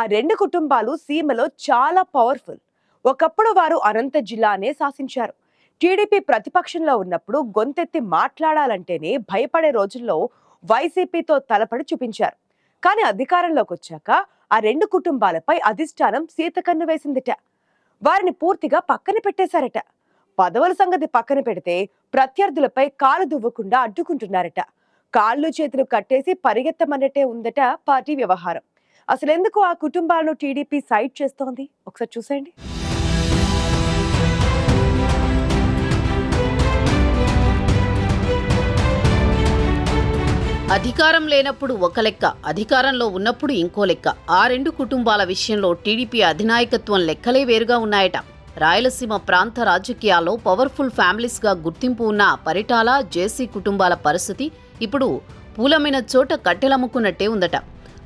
ఆ రెండు కుటుంబాలు సీమలో చాలా పవర్ఫుల్ ఒకప్పుడు వారు అనంత జిల్లానే శాసించారు. టీడీపీ ప్రతిపక్షంలో ఉన్నప్పుడు గొంతెత్తి మాట్లాడాలంటేనే భయపడే రోజుల్లో వైసీపీతో తలపడి చూపించారు. కానీ అధికారంలోకి వచ్చాక ఆ రెండు కుటుంబాలపై అధిష్టానం సీతకన్ను వేసిందిట. వారిని పూర్తిగా పక్కన పెట్టేశారట. పదవుల సంగతి పక్కన పెడితే ప్రత్యర్థులపై కాలు దువ్వకుండా అడ్డుకుంటున్నారట. కాళ్ళు చేతులు కట్టేసి పరిగెత్తమన్నట్టే ఉందట పార్టీ వ్యవహారం. అసలు ఎందుకు ఆ కుటుంబాలను టీడీపీ సైడ్ చేస్తోంది? ఒకసారి చూసేయండి. అధికారం లేనప్పుడు ఒక లెక్క అధికారంలో ఉన్నప్పుడు ఇంకో లెక్క. ఆ రెండు కుటుంబాల విషయంలో టీడీపీ అధినాయకత్వం లెక్కలే వేరుగా ఉన్నాయట. రాయలసీమ ప్రాంత రాజకీయాల్లో పవర్ఫుల్ ఫ్యామిలీస్గా గుర్తింపు ఉన్న పరిటాల జేసీ కుటుంబాల పరిస్థితి ఇప్పుడు పూలమైన చోట కట్టెలమ్ముకున్నట్టే ఉందట.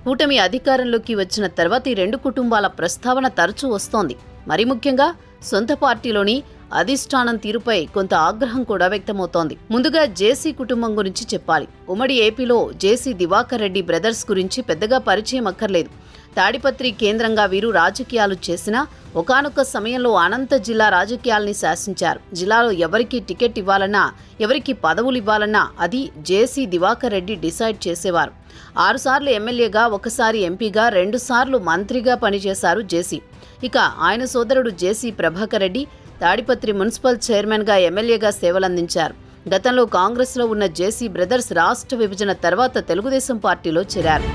కూటమి అధికారంలోకి వచ్చిన తర్వాత ఈ రెండు కుటుంబాల ప్రస్తావన తరచూ వస్తోంది. మరి ముఖ్యంగా సొంత పార్టీలోని అధిష్టానం తీరుపై కొంత ఆగ్రహం కూడా వ్యక్తమవుతోంది. ముందుగా జేసీ కుటుంబం గురించి చెప్పాలి. ఉమ్మడి ఏపీలో జేసీ దివాకర్ రెడ్డి బ్రదర్స్ గురించి పెద్దగా పరిచయం అక్కర్లేదు. తాడిపత్రి కేంద్రంగా వీరు రాజకీయాలు చేసినా ఒకనొక సమయంలో అనంత జిల్లా రాజకీయాల్ని శాసించారు. జిల్లాలో ఎవరికి టికెట్ ఇవ్వాలన్నా ఎవరికి పదవులు ఇవ్వాలన్నా అది జేసీ దివాకర్ రెడ్డి డిసైడ్ చేసేవారు. ఆరుసార్లు ఎమ్మెల్యేగా ఒకసారి ఎంపీగా రెండుసార్లు మంత్రిగా పనిచేశారు జేసీ. ఇక ఆయన సోదరుడు జేసీ ప్రభాకర్ రెడ్డి తాడిపత్రి మున్సిపల్ చైర్మన్గా ఎమ్మెల్యేగా సేవలందించారు. గతంలో కాంగ్రెస్లో ఉన్న జేసీ బ్రదర్స్ రాష్ట్ర విభజన తర్వాత తెలుగుదేశం పార్టీలో చేరారు.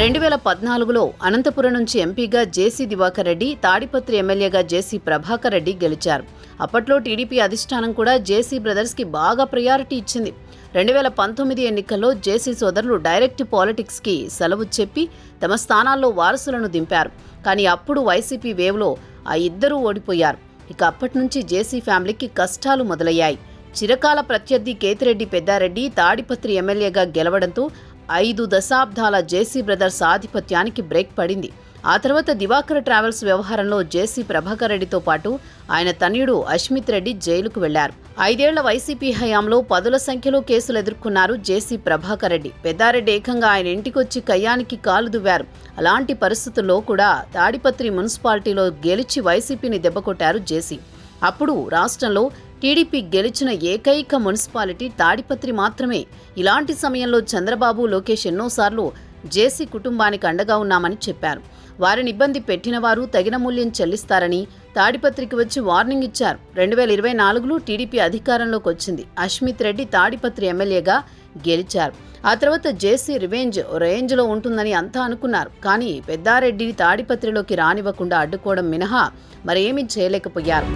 రెండు వేల పద్నాలుగులో అనంతపురం నుంచి ఎంపీగా జేసీ దివాకర్ రెడ్డి తాడిపత్రి ఎమ్మెల్యేగా జేసీ ప్రభాకర్ రెడ్డి గెలిచారు. అప్పట్లో టీడీపీ అధిష్టానం కూడా జేసీ బ్రదర్స్కి బాగా ప్రయారిటీ ఇచ్చింది. రెండు వేల పంతొమ్మిది ఎన్నికల్లో జేసీ సోదరులు డైరెక్ట్ పాలిటిక్స్కి సెలవు చెప్పి తమ స్థానాల్లో వారసులను దింపారు. కానీ అప్పుడు వైసీపీ వేవ్లో ఆ ఇద్దరూ ఓడిపోయారు. ఇక అప్పటి నుంచి జేసీ ఫ్యామిలీకి కష్టాలు మొదలయ్యాయి. చిరకాల ప్రత్యర్థి కేతిరెడ్డి పెద్దారెడ్డి తాడిపత్రి ఎమ్మెల్యేగా గెలవడంతో ఐదు దశాబ్దాల జేసీ బ్రదర్స్ ఆధిపత్యానికి బ్రేక్ పడింది. ఆ తర్వాత దివాకర్ ట్రావెల్స్ వ్యవహారంలో జేసీ ప్రభాకర్ రెడ్డితో పాటు ఆయన తనయుడు అష్మిత్ రెడ్డి జైలుకు వెళ్ళారు. ఐదేళ్ళ వైసీపీ హయాంలో పదుల సంఖ్యలో కేసులు ఎదుర్కొన్నారు జేసీ ప్రభాకర్ రెడ్డి. పెద్దారెడ్డి ఏకంగా ఆయన ఇంటికొచ్చి కయ్యానికి కాలు దువ్వారు. అలాంటి పరిస్థితుల్లో కూడా తాడిపత్రి మున్సిపాలిటీలో గెలిచి వైసీపీని దెబ్బకొట్టారు జేసీ. అప్పుడు రాష్ట్రంలో టీడీపీ గెలిచిన ఏకైక మున్సిపాలిటీ తాడిపత్రి మాత్రమే. ఇలాంటి సమయంలో చంద్రబాబు లోకేష్ ఎన్నోసార్లు జేసీ కుటుంబానికి అండగా ఉన్నామని చెప్పారు. వారిని ఇబ్బంది పెట్టిన వారు తగిన మూల్యం చెల్లిస్తారని తాడిపత్రికి వచ్చి వార్నింగ్ ఇచ్చారు. రెండు వేల ఇరవై నాలుగులో టీడీపీ అధికారంలోకి వచ్చింది. అష్మిత్ రెడ్డి తాడిపత్రి ఎమ్మెల్యేగా గెలిచారు. ఆ తర్వాత జేసీ రివెంజ్ రేంజ్లో ఉంటుందని అంతా అనుకున్నారు. కానీ పెద్దారెడ్డి తాడిపత్రిలోకి రానివ్వకుండా అడ్డుకోవడం మినహా మరేమీ చేయలేకపోయారు.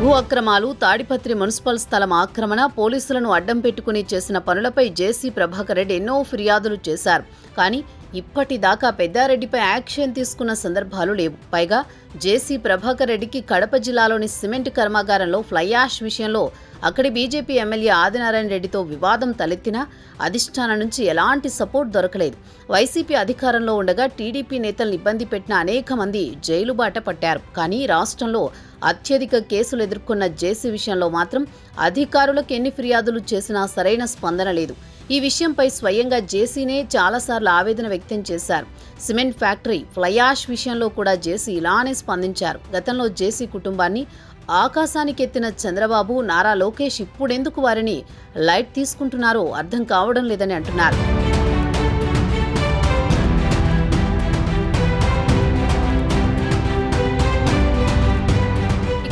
భూ అక్రమాలు తాడిపత్రి మున్సిపల్ స్థలం ఆక్రమణ పోలీసులను అడ్డం పెట్టుకుని చేసిన పనులపై జేసీ ప్రభాకర్ రెడ్డి ఎన్నో ఫిర్యాదులు చేశారు. కానీ ఇప్పటిదాకా పెద్దారెడ్డిపై యాక్షన్ తీసుకున్న సందర్భాలు లేవు. పైగా జేసీ ప్రభాకర్ రెడ్డికి కడప జిల్లాలోని సిమెంట్ కర్మాగారంలో ఫ్లై యాష్ విషయంలో అక్కడి బీజేపీ ఎమ్మెల్యే ఆదినారాయణ రెడ్డితో వివాదం తలెత్తినా అధిష్టానం నుంచి ఎలాంటి సపోర్ట్ దొరకలేదు. వైసీపీ అధికారంలో ఉండగా టీడీపీ నేతలను ఇబ్బంది పెట్టిన అనేక మంది జైలు బాట పట్టారు. కానీ రాష్ట్రంలో అత్యధిక కేసులు ఎదుర్కొన్న జేసీ విషయంలో మాత్రం అధికారులకు ఎన్ని ఫిర్యాదులు చేసినా సరైన స్పందన లేదు. ఈ విషయంపై స్వయంగా జేసీనే చాలాసార్లు ఆవేదన వ్యక్తం చేశారు. సిమెంట్ ఫ్యాక్టరీ ఫ్లయాష్ విషయంలో కూడా జేసీ ఇలానే స్పందించారు. గతంలో జేసీ కుటుంబాన్ని ఆకాశానికి ఎత్తిన చంద్రబాబు నారా లోకేష్ ఇప్పుడెందుకు వారిని లైట్ తీసుకుంటున్నారో అర్థం కావడం లేదని అంటున్నారు.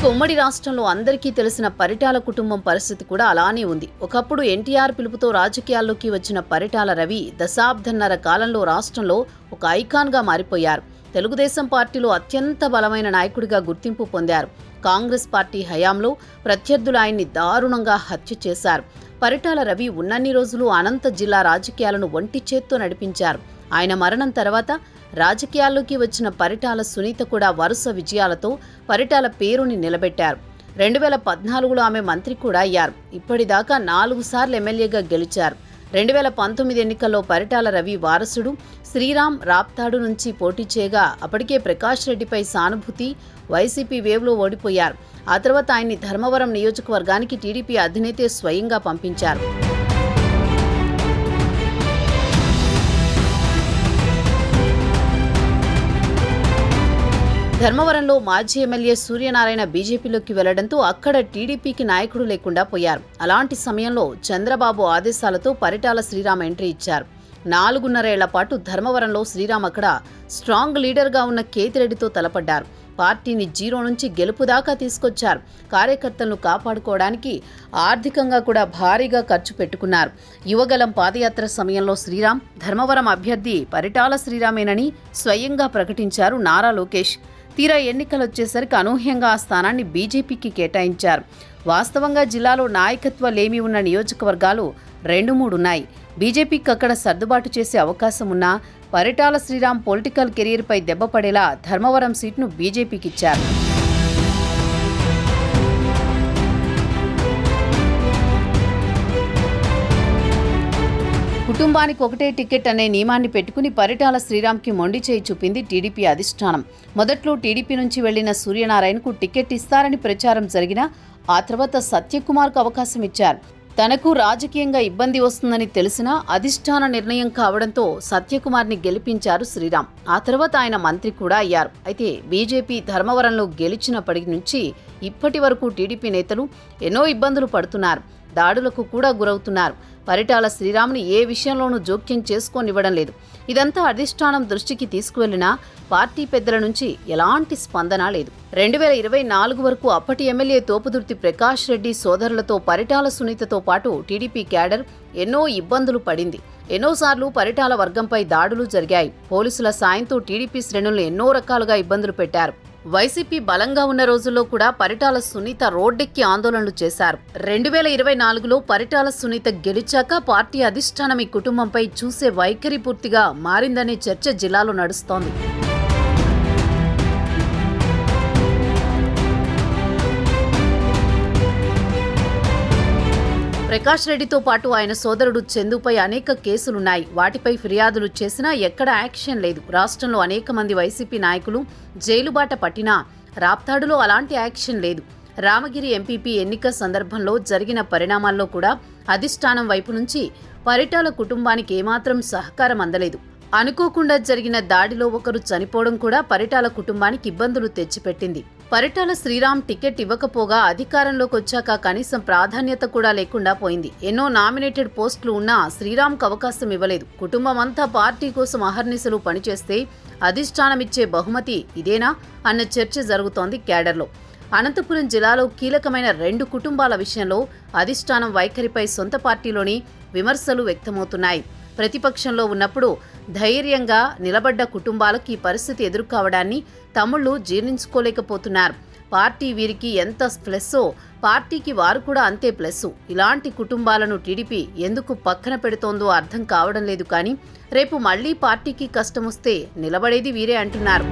ఉమ్మడి రాష్ట్రంలో అందరికీ తెలిసిన పరిటాల కుటుంబం పరిస్థితి కూడా అలానే ఉంది. ఒకప్పుడు ఎన్టీఆర్ పిలుపుతో రాజకీయాల్లోకి వచ్చిన పరిటాల రవి దశాబ్దన్నర కాలంలో రాష్ట్రంలో ఒక ఐకాన్గా మారిపోయారు. తెలుగుదేశం పార్టీలో అత్యంత బలమైన నాయకుడిగా గుర్తింపు పొందారు. కాంగ్రెస్ పార్టీ హయాంలో ప్రత్యర్థులు ఆయన్ని దారుణంగా హత్య చేశారు. పరిటాల రవి ఉన్నన్ని రోజులు అనంత జిల్లా రాజకీయాలను ఒంటి చేత్తో నడిపించారు. ఆయన మరణం తర్వాత రాజకీయాల్లోకి వచ్చిన పరిటాల సునీత కూడా వరుస విజయాలతో పరిటాల పేరుని నిలబెట్టారు. రెండు వేల పద్నాలుగులో ఆమె మంత్రి కూడా అయ్యారు. ఇప్పటిదాకా నాలుగు సార్లు ఎమ్మెల్యేగా గెలిచారు. రెండు వేల పంతొమ్మిది ఎన్నికల్లో పరిటాల రవి వారసుడు శ్రీరామ్ రాప్తాడు నుంచి పోటీ చేయగా అప్పటికే ప్రకాష్ రెడ్డిపై సానుభూతి వైసీపీ వేవ్లో ఓడిపోయారు. ఆ తర్వాత ఆయన్ని ధర్మవరం నియోజకవర్గానికి టీడీపీ అధినేతే స్వయంగా పంపించారు. ధర్మవరంలో మాజీ ఎమ్మెల్యే సూర్యనారాయణ బీజేపీలోకి వెళ్ళడంతో అక్కడ టీడీపీకి నాయకుడు లేకుండా పోయారు. అలాంటి సమయంలో చంద్రబాబు ఆదేశాలతో పరిటాల శ్రీరామ్ ఎంట్రీ ఇచ్చారు. నాలుగున్నరేళ్ళ పాటు ధర్మవరంలో శ్రీరామ్ అక్కడ స్ట్రాంగ్ లీడర్గా ఉన్న కేతిరెడ్డితో తలపడ్డారు. పార్టీని జీరో నుంచి గెలుపు దాకా తీసుకొచ్చారు. కార్యకర్తలను కాపాడుకోవడానికి ఆర్థికంగా కూడా భారీగా ఖర్చు పెట్టుకున్నారు. యువగలం పాదయాత్ర సమయంలో శ్రీరామ్ ధర్మవరం అభ్యర్థి పరిటాల శ్రీరామేనని స్వయంగా ప్రకటించారు నారా లోకేష్. తీరా ఎన్నికలు వచ్చేసరికి అనూహ్యంగా ఆ స్థానాన్ని బీజేపీకి కేటాయించారు. వాస్తవంగా జిల్లాలో నాయకత్వలేమి ఉన్న నియోజకవర్గాలు రెండు మూడు ఉన్నాయి. బీజేపీకి అక్కడ సర్దుబాటు చేసే అవకాశం ఉన్నా పరిటాల శ్రీరామ్ పొలిటికల్ కెరీర్పై దెబ్బపడేలా ధర్మవరం సీట్ను బీజేపీకి కుటుంబానికి ఒకటే టికెట్ అనే నియమాన్ని పెట్టుకుని పరిటాల శ్రీరామ్కి మొండి చేయి చూపింది టీడీపీ అధిష్టానం. మొదట్లో టీడీపీ నుంచి వెళ్ళిన సూర్యనారాయణకు టికెట్ ఇస్తారని ప్రచారం జరిగినా ఆ తర్వాత సత్యకుమార్కు అవకాశం ఇచ్చారు. తనకు రాజకీయంగా ఇబ్బంది వస్తుందని తెలిసినా అధిష్టాన నిర్ణయం కావడంతో సత్యకుమార్ని గెలిపించారు శ్రీరామ్. ఆ తర్వాత ఆయన మంత్రి కూడా అయ్యారు. అయితే బీజేపీ ధర్మవరంలో గెలిచినప్పటి నుంచి ఇప్పటి వరకు టీడీపీ నేతలు ఎన్నో ఇబ్బందులు పడుతున్నారు. దాడులకు కూడా గురవుతున్నారు. పరిటాల శ్రీరాముని ఏ విషయంలోనూ జోక్యం చేసుకోనివ్వడం లేదు. ఇదంతా అధిష్టానం దృష్టికి తీసుకువెళ్ళినా పార్టీ పెద్దల నుంచి ఎలాంటి స్పందన లేదు. రెండు వేల ఇరవై నాలుగు వరకు అప్పటి ఎమ్మెల్యే తోపుదుర్తి ప్రకాష్ రెడ్డి సోదరులతో పరిటాల సునీతతో పాటు టీడీపీ క్యాడర్ ఎన్నో ఇబ్బందులు పడింది. ఎన్నోసార్లు పరిటాల వర్గంపై దాడులు జరిగాయి. పోలీసుల సాయంతో టీడీపీ శ్రేణులను ఎన్నో రకాలుగా ఇబ్బందులు పెట్టారు. వైసీపీ బలంగా ఉన్న రోజుల్లో కూడా పరిటాల సునీత రోడ్డెక్కి ఆందోళనలు చేశారు. రెండు వేల ఇరవై నాలుగులో పరిటాల సునీత గెలిచాక పార్టీ అధిష్టానం ఈ కుటుంబంపై చూసే వైఖరి పూర్తిగా మారిందనే చర్చ జిల్లాలో నడుస్తోంది. ప్రకాష్ రెడ్డితో పాటు ఆయన సోదరుడు చందుపై అనేక కేసులున్నాయి. వాటిపై ఫిర్యాదులు చేసినా ఎక్కడ యాక్షన్ లేదు. రాష్ట్రంలో అనేక మంది వైసీపీ నాయకులు జైలుబాట పట్టినా రాప్తాడులో అలాంటి యాక్షన్ లేదు. రామగిరి ఎంపీపీ ఎన్నిక సందర్భంలో జరిగిన పరిణామాల్లో కూడా అధిష్టానం వైపు నుంచి పరిటాల కుటుంబానికి ఏమాత్రం సహకారం అందలేదు. అనుకోకుండా జరిగిన దాడిలో ఒకరు చనిపోవడం కూడా పరిటాల కుటుంబానికి ఇబ్బందులు తెచ్చిపెట్టింది. పరిటాల శ్రీరామ్ టికెట్ ఇవ్వకపోగా అధికారంలోకి వచ్చాక కనీసం ప్రాధాన్యత కూడా లేకుండా పోయింది. ఎన్నో నామినేటెడ్ పోస్టులు ఉన్నా శ్రీరామ్కు అవకాశం ఇవ్వలేదు. కుటుంబం అంతా పార్టీ కోసం అహర్నిశలు పనిచేస్తే అధిష్టానం ఇచ్చే బహుమతి ఇదేనా అన్న చర్చ జరుగుతోంది క్యాడర్లో. అనంతపురం జిల్లాలో కీలకమైన రెండు కుటుంబాల విషయంలో అధిష్టానం వైఖరిపై సొంత పార్టీలోని విమర్శలు వ్యక్తమవుతున్నాయి. ప్రతిపక్షంలో ఉన్నప్పుడు ధైర్యంగా నిలబడ్డ కుటుంబాలకు ఈ పరిస్థితి ఎదుర్కోవడాన్ని తమ్ముళ్ళు జీర్ణించుకోలేకపోతున్నారు. పార్టీ వీరికి ఎంత ప్లస్సో పార్టీకి వారు కూడా అంతే ప్లస్ ఇలాంటి కుటుంబాలను టీడీపీ ఎందుకు పక్కన పెడుతోందో అర్థం కావడం లేదు కానీ రేపు మళ్ళీ పార్టీకి కష్టమొస్తే నిలబడేది వీరే అంటున్నారు.